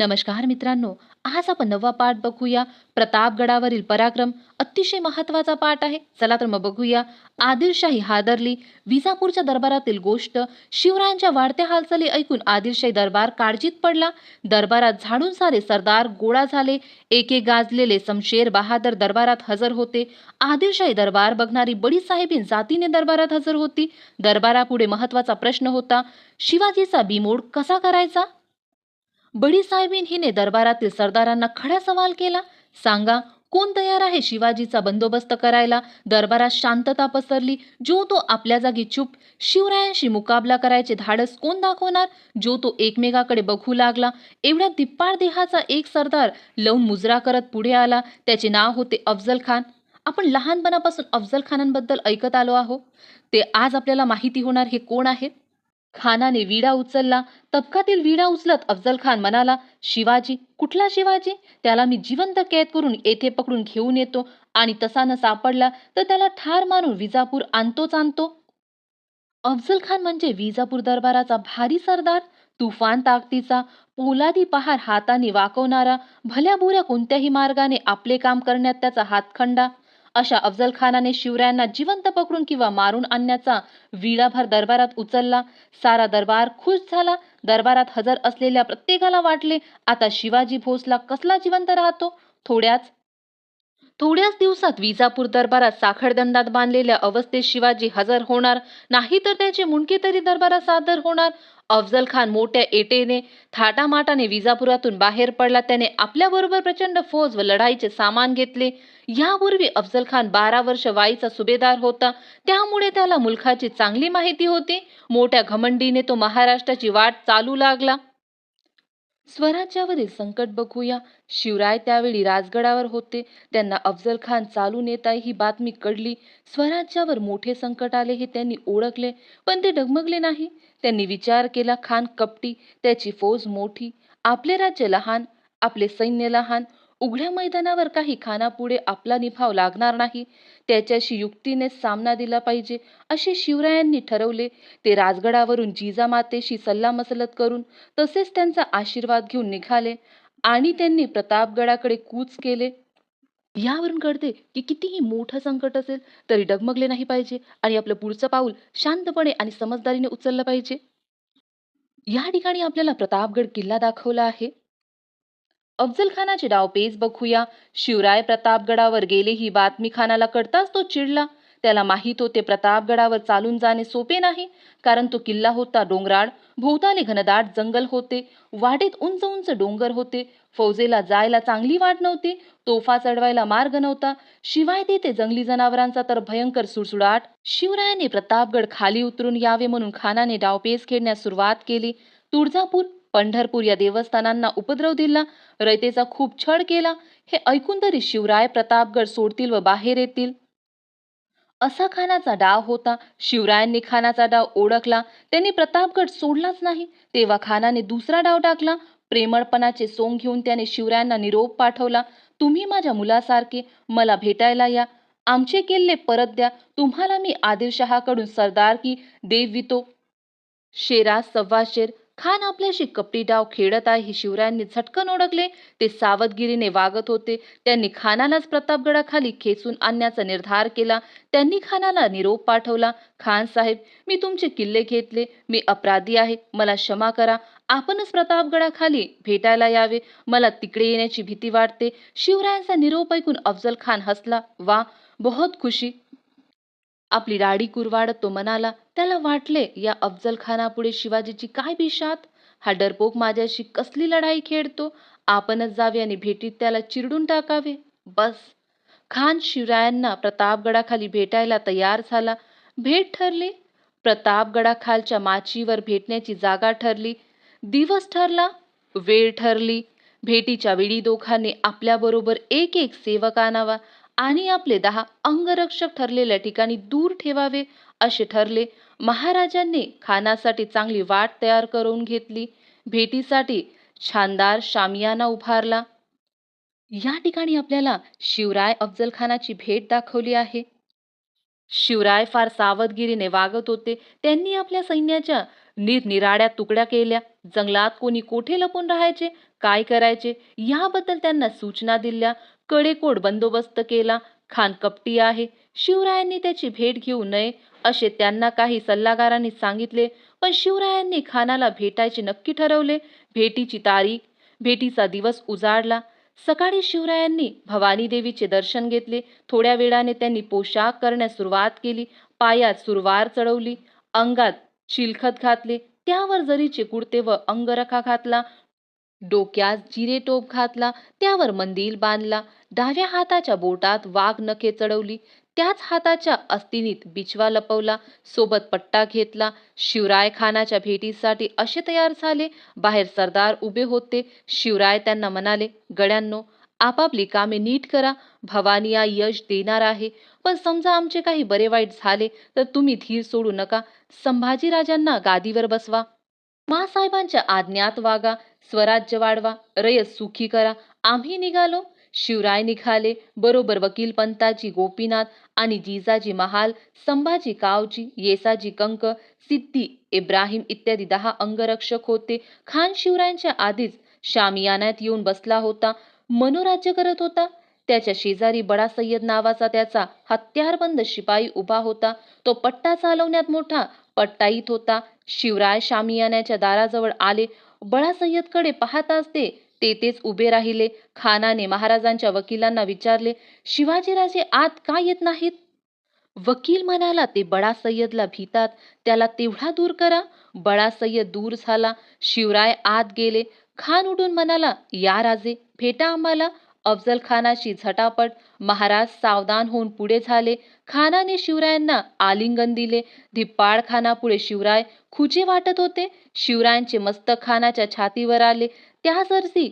नमस्कार मित्रांनो आज आपण नववा पाठ बघूया. प्रतापगडावरील पराक्रम अतिशय महत्त्वाचा पाठ आहे. चला तर मग बघूया. आदिलशाही हादरली. विजापूरच्या दरबारातील गोष्ट शिवरायांच्या वाढत्या हालचाली ऐकून आदिलशाही दरबार काळजीत पडला. दरबारात झाडून सारे सरदार गोळा झाले. एके गाजलेले समशेर बहादर दरबारात हजर होते. आदिलशाही दरबार बघणारी बडी साहेबीन जातीने दरबारात हजर होती. दरबारापुढे महत्त्वाचा प्रश्न होता शिवाजीचा बिमोड कसा करायचा? बडी साहेबीन हिने दरबारातील सरदारांना खडा सवाल केला. सांगा कोण तयार आहे शिवाजीचा बंदोबस्त करायला? दरबारात शांतता पसरली. जो तो आपल्या जागी चुप शिवरायांशी मुकाबला करायचे धाडस कोण दाखवणार? जो तो एकमेकाकडे बघू लागला. एवढ्या दिप्पाळ देहाचा एक सरदार लवून मुजरा करत पुढे आला. त्याचे नाव होते अफजल खान. आपण लहानपणापासून अफजल खानांबद्दल ऐकत आलो आहो. ते आज आपल्याला माहिती होणार हे कोण आहेत? खानाने विडा उचलला. तबकातील विडा उचलत अफजल खान म्हणाला शिवाजी कुठला शिवाजी? त्याला मी जिवंत कैद करून येथे पकडून घेऊन येतो. आणि तसा न सापडला तर त्याला ठार मारून विजापूर आणतोच आणतो. अफजल खान म्हणजे विजापूर दरबाराचा भारी सरदार तुफान ताकदीचा पोलादी पहार हाताने वाकवणारा भल्या बुऱ्या कोणत्याही मार्गाने आपले काम करण्यात त्याचा हातखंडा अशा अफजल खानाने शिवरायांना जिवंत पकडून किंवा मारून आणण्याचा विडाभर दरबारात उचलला. सारा दरबार खुश झाला. दरबारात हजर असलेल्या प्रत्येकाला वाटले आता शिवाजी भोसला कसला जिवंत राहतो? थोड्याच थोड्याच दिवसात विजापूर दरबारात साखरदंडात बांधलेल्या अवस्थेत शिवाजी हजर होणार. नाही तर त्याचे मुंडके तरी दरबारात सादर होणार. अफजल खान मोठ्या एटेने थाटामाटाने विजापुरातून बाहेर पडला. त्याने आपल्याबरोबर प्रचंड फौज व लढाईचे सामान घेतले. यापूर्वी अफजल खान बारा वर्ष वाईचा सुभेदार होता. त्यामुळे त्याला मुलखाची चांगली माहिती होती. मोठ्या घमंडीने तो महाराष्ट्राची वाट चालू लागला. स्वराज्यावरील संकट बघूया. शिवराय त्यावेळी राजगडावर होते. त्यांना अफजल खान चालून येत आहे ही बातमी कळली. स्वराज्यावर मोठे संकट आले हे त्यांनी ओळखले पण ते डगमगले नाही. त्यांनी विचार केला खान कपटी त्याची फौज मोठी. आपले राज्य लहान आपले सैन्य लहान उघड्या मैदानावर काही खानापुढे आपला निभाव लागणार नाही. त्याच्याशी युक्तीने सामना दिला पाहिजे असे शिवरायांनी ठरवले. ते राजगडावरून जिजामातेशी सल्लामसलत करून तसेच त्यांचा आशीर्वाद घेऊन निघाले आणि त्यांनी प्रतापगडाकडे कूच केले. यावरून कळते की कितीही मोठं संकट असेल तरी डगमगले नाही पाहिजे आणि आपलं पुढचं पाऊल शांतपणे आणि समजदारीने उचललं पाहिजे. या ठिकाणी आपल्याला प्रतापगड किल्ला दाखवला आहे. अफजल खानाचे डावपेच बघूया. शिवराय प्रतापगडावर गेले ही बातमी खानाला कळताच तो चिडला. त्याला माहीत होते प्रतापगडावर चालून जाणे सोपे नाही. कारण तो किल्ला होता डोंगराळ. भोवताली घनदाट जंगल होते. वाटेत उंच उंच डोंगर होते. फौजेला जायला चांगली वाट नव्हती. तोफा चढवायला मार्ग नव्हता. शिवाय तेथे जंगली जनावरांचा तर भयंकर सुळसुळाट. शिवरायाने प्रतापगड खाली उतरून यावे म्हणून खानाने डावपेच खेळण्यास सुरुवात केली. तुळजापूर पंढरपूर या देवस्थानांना उपद्रव दिला. रयतेचा खूप छळ केला. हे ऐकून तरी शिवराय प्रतापगड सोडतील व बाहेर येतील. असा खानाचा डाव होता. शिवरायांनी खानाचा डाव ओळखला. त्यांनी प्रतापगड सोडलाच नाही. तेव्हा खानाने दुसरा डाव टाकला. प्रेमळपणाचे सोंग घेऊन त्याने शिवरायांना निरोप पाठवला. तुम्ही माझ्या मुलासारखे मला भेटायला या. आमचे किल्ले परत द्या. तुम्हाला मी आदिलशहाकडून देव देवितो शेरा सव्वा शेर खान आपल्याशी कपटी डाव खेळत आहे. हे शिवरायांनी झटकन ओळखले. ते सावधगिरीने वागत होते. त्यांनी खानालाच प्रतापगडाखाली खेचून आणण्याचा निर्धार केला. त्यांनी खानाला निरोप पाठवला. खान साहेब मी तुमचे किल्ले घेतले. मी अपराधी आहे. मला क्षमा करा. आपणच प्रतापगडाखाली भेटायला यावे. मला तिकडे येण्याची भीती वाटते. शिवरायांचा निरोप ऐकून अफजल खान हसला. वा बहुत खुशी. आपली दाढी कुरवाडत तो म्हणाला त्याला वाटले या अफजल खानापुढे शिवाजीची काय बिशात? हा डरपोक माझ्याशी कसली लढाई खेळतो? आपणच जावे आणि भेटीत त्याला चिरडून टाकावे. बस. खान शिवरायांना प्रतापगडाखाली भेटायला तयार झाला. भेट ठरली. प्रतापगडाखालच्या माचीवर भेटण्याची जागा ठरली. दिवस ठरला. वेळ ठरली. भेटीच्या वेळी दोघांनी आपल्याबरोबर एक एक सेवक आणावा. आणि आपले दहा अंगरक्षक ठरलेल्या ठिकाणी दूर ठेवावे असे ठरले. महाराजांनी खानासाठी चांगली वाट तयार करून घेतली. भेटीसाठी शानदार शामियाना उभारला. या ठिकाणी आपल्याला शिवराय अफजल खानाची भेट दाखवली आहे. शिवराय फार सावधगिरीने वागत होते. त्यांनी आपल्या सैन्याच्या निरनिराळ्या तुकड्या केल्या. जंगलात कोणी कोठे लपून राहायचे? काय करायचे? याबद्दल त्यांना सूचना दिल्या. कडेकोट बंदोबस्त केला. खान कपटी आहे. शिवरायांनी त्याची भेट घेऊ नये असे त्यांना काही सल्लागारांनी सांगितले. पण शिवरायांनी खानाला भेटायचे नक्की ठरवले. भेटीची तारीख भेटीचा दिवस उजाडला. सकाळी शिवरायांनी भवानी देवीचे दर्शन घेतले. थोड्या वेळाने त्यांनी पोशाख करण्यास सुरुवात केली. पायात सुरवार चढवली. अंगात चिलखत घातले. त्यावर जरीचे कुडते व अंगरखा घातला. डोक्यात जिरे टोप घातला त्यावर मंदिल बांधला. डाव्या हाताच्या बोटात वाघ नखे चढवली. त्याच हाताच्या अस्तिनीत बिचवा लपवला. सोबत पट्टा घेतला. शिवराय खानाच्या भेटीसाठी असे तयार झाले. बाहेर सरदार उभे होते. शिवराय त्यांना म्हणाले गड्यांनो आपापली कामे नीट करा. भवानी या यश देणार आहे. पण समजा आमचे काही बरे वाईट झाले तर तुम्ही धीर सोडू नका. संभाजीराजांना गादीवर बसवा. मासाहेबांच्या आज्ञात वागा स्वराज्य वाढवा रयत सुखी करा. आम्ही निघालो. शिवराय निघाले. बरोबर वकील पंताजी गोपीनाथ आणि जिजाजी महाल संभाजी कावजी येसाजी कंक सिद्धी इब्राहिम इत्यादी दहा अंगरक्षक होते. खान शिवरायांच्या आधीच शामियानात येऊन बसला होता. मनोराज्य करत होता. त्याच्या शेजारी बडा सय्यद नावाचा त्याचा हत्यारबंद शिपाई उभा होता. तो पट्टा चालवण्यात मोठा पट्टाईत होता. शिवराय शामियानाच्या दाराजवळ आले. बडा सय्यदकडे पाहताच ते तेथेच उभे राहिले. खानाने महाराजांच्या वकिलांना विचारले शिवाजीराजे आत का येत नाहीत? वकील म्हणाला ते बडा सय्यदला भीतात. त्याला तेवढा दूर करा. बडा सय्यद दूर झाला. शिवराय आत गेले. खान उठून म्हणाला या राजे भेटा आम्हाला. अफजल खानाशी झटापट महाराज सावधान होऊन पुढे झाले. खानाने शिवरायांना आलिंगन दिले. धिप्पाड खानापुढे शिवराय खुचे वाटत होते. शिवरायांचे मस्तक खानाच्या छातीवर आले. त्यासरसी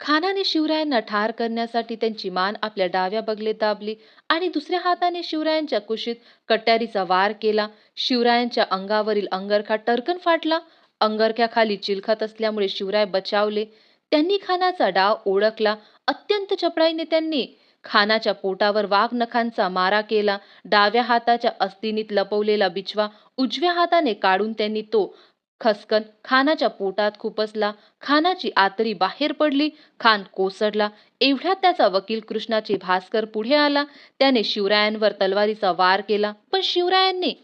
खानाने शिवरायांना ठार करण्यासाठी त्यांची मान आपल्या डाव्या बगलेत दाबली आणि दुसऱ्या हाताने शिवरायांच्या कुशीत कट्यारीचा वार केला. शिवरायांच्या अंगावरील अंगरखा टरकन फाटला. अंगरख्याखाली चिलखत असल्यामुळे शिवराय बचावले. त्यांनी खानाचा डाव ओळखला. अत्यंत चपळाईने त्यांनी खानाच्या पोटावर वाघ नखांचा मारा केला. डाव्या हाताच्या अस्तिनीत लपवलेला बिछवा उजव्या हाताने काढून त्यांनी तो खसकन खानाच्या पोटात खुपसला. खानाची आतरी बाहेर पडली. खान कोसडला एवढ्यात त्याचा वकील कृष्णाची भास्कर पुढे आला. त्याने शिवरायांवर तलवारीचा वार केला. पण शिवरायांनी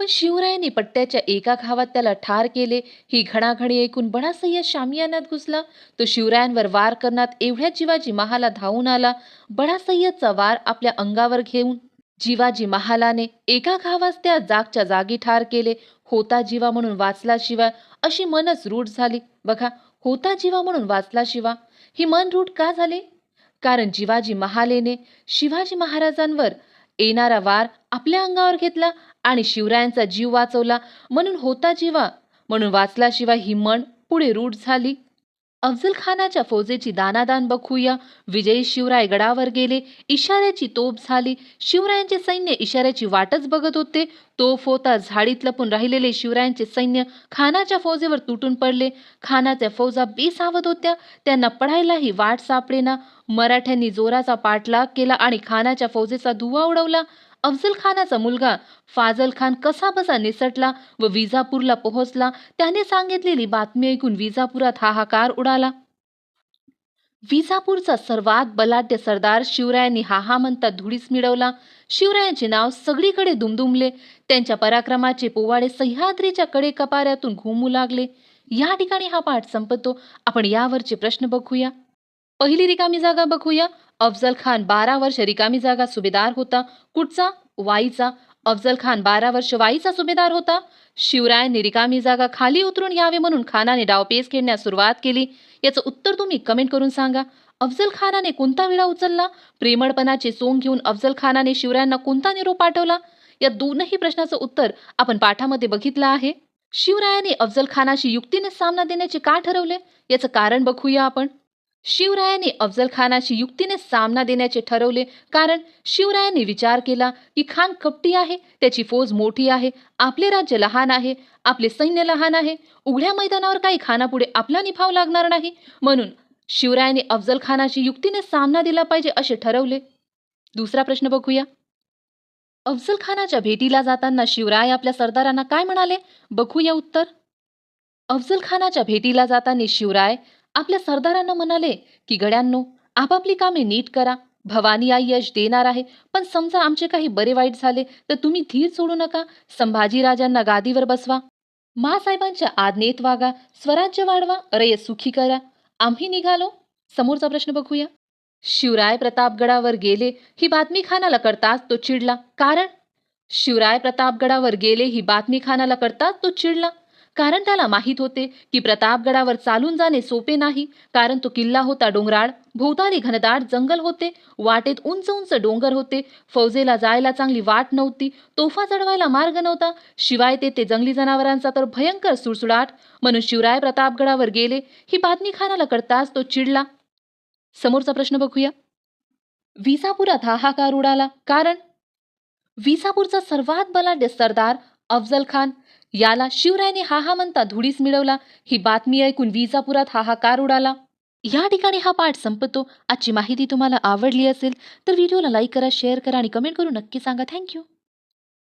पण शिवरायांनी पट्ट्याच्या एका घावात त्याला ठार केले. ही घणाघणी ऐकून बणासय्य शामियानात घुसला. तो शिवरायांवर वार करण्यात एवढ्यात जिवाजी महाला धावून आला. बडासय्याचा वार आपल्या अंगावर घेऊन जिवाजी महालाने एका घावास त्या जागच्या जागी ठार केले. होता जीवा म्हणून वाचला शिवा अशी मनच रूढ झाली. बघा होता जीवा म्हणून वाचला शिवा. ही मन रूढ का झाले? कारण जिवाजी महालेने शिवाजी महाराजांवर येणारा वार आपल्या अंगावर घेतला आणि शिवरायांचा जीव वाचवला. म्हणून होता जीवा म्हणून वाचला शिवाय ही मन पुढे रूढ झाली. अफजल खानाच्या फौजेची दानादान बघूया. विजयी शिवराय गडावर गेले. इशाऱ्याची तोप झाली. शिवरायांचे सैन्य इशाऱ्याची वाटच बघत होते. तोफ होता झाडीत लपून राहिलेले शिवरायांचे सैन्य खानाच्या फौजेवर तुटून पडले. खानाच्या फौजा बेसावत होत्या. त्यांना पडायलाही वाट सापडेना. मराठ्यांनी जोराचा पाठलाग केला आणि खानाच्या फौजेचा धुवा उडवला. अफजल खानाचा मुलगा फाजल खान कसा बसा निसटला व विजापूरला पोहोचला त्याने सांगितलेली बातमी ऐकून विजापुरात हाहाकार उडाला. विजापूरचा सर्वात बलाढ्य सरदार शिवरायांनी हा हा म्हणता धुळीस मिळवला. शिवरायांचे नाव सगळीकडे दुमदुमले. त्यांच्या पराक्रमाचे पोवाडे सह्याद्रीच्या कडे कपाऱ्यातून घुमू लागले. या ठिकाणी हा पाठ संपतो. आपण यावरचे प्रश्न बघूया. पहिली रिकामी जागा बघूया. अफजल खान बारा वर्ष रिकामी जागा सुभेदार होता. कुठचा? वाईचा. अफजल खान बारा वर्ष वाईचा सुभेदार होता. शिवरायांनी रिकामी जागा खाली उतरून यावे म्हणून खानाने डावपेच खेळण्यास सुरुवात केली. याचं उत्तर तुम्ही कमेंट करून सांगा. अफजल खानाने कोणता विडा उचलला? प्रेमळपणाचे सोंग घेऊन अफजल खानाने शिवरायांना कोणता निरोप पाठवला? या दोनही प्रश्नाचं उत्तर आपण पाठामध्ये बघितलं आहे. शिवरायांनी अफजल खानाशी युक्तीने सामना देण्याचे का ठरवले? याचं कारण बघूया आपण. शिवरायांनी अफजल खानाशी युक्तीने सामना देण्याचे ठरवले कारण शिवरायांनी विचार केला की खान कपटी आहे त्याची फौज मोठी आहे आपले राज्य लहान आहे आपले सैन्य लहान आहे उघड्या मैदानावर काही खानापुढे आपला निभाव लागणार नाही म्हणून शिवरायांनी अफजल खानाशी युक्तीने सामना दिला पाहिजे असे ठरवले. दुसरा प्रश्न बघूया. अफजल खानाच्या भेटीला जाताना शिवराय आपल्या सरदारांना काय म्हणाले? बघूया उत्तर. अफजल खानाच्या भेटीला जाताना शिवराय आपल्या सरदारांना म्हणाले की गड्यांनो आपापली कामे नीट करा. भवानी आई यश देणार आहे. पण समजा आमचे काही बरे वाईट झाले तर तुम्ही धीर सोडू नका. संभाजीराजांना गादीवर बसवा. मासाहेबांच्या आज्ञेत वागा. स्वराज्य वाढवा. रय सुखी करा. आम्ही निघालो. समोरचा प्रश्न बघूया. शिवराय प्रतापगडावर गेले. ही बातमी खानाला करताच तो चिडला. कारण? शिवराय प्रतापगडावर गेले ही बातमी खानाला करताच तो चिडला. कारण त्याला माहीत होते की प्रतापगडावर चालून जाणे सोपे नाही कारण तो किल्ला होता डोंगराळ. भोवताली घनदाट जंगल होते वाटेत उंच उंच डोंगर होते. फौजेला जायला चांगली वाट नव्हती तोफा चढवायला मार्ग नव्हता. शिवाय तेथे जंगली जनावरांचा तर भयंकर सुळसुळाट. म्हणून शिवराय प्रतापगडावर गेले. ही बातमी खानाला कळताच तो चिडला. समोरचा प्रश्न बघूया. विसापुरात हाहाकार उडाला. कारण? विसापूरचा सर्वात बलाढ्य सरदार अफजल खान. याला शिवरायाने हा हा म्हणता धुडीस मिळवला. ही बातमी ऐकून विजापुरात हा हा कार उडाला. या ठिकाणी हा पाठ संपतो. आजची माहिती तुम्हाला आवडली असेल तर व्हिडिओला लाईक करा शेअर करा आणि कमेंट करून नक्की सांगा. थँक्यू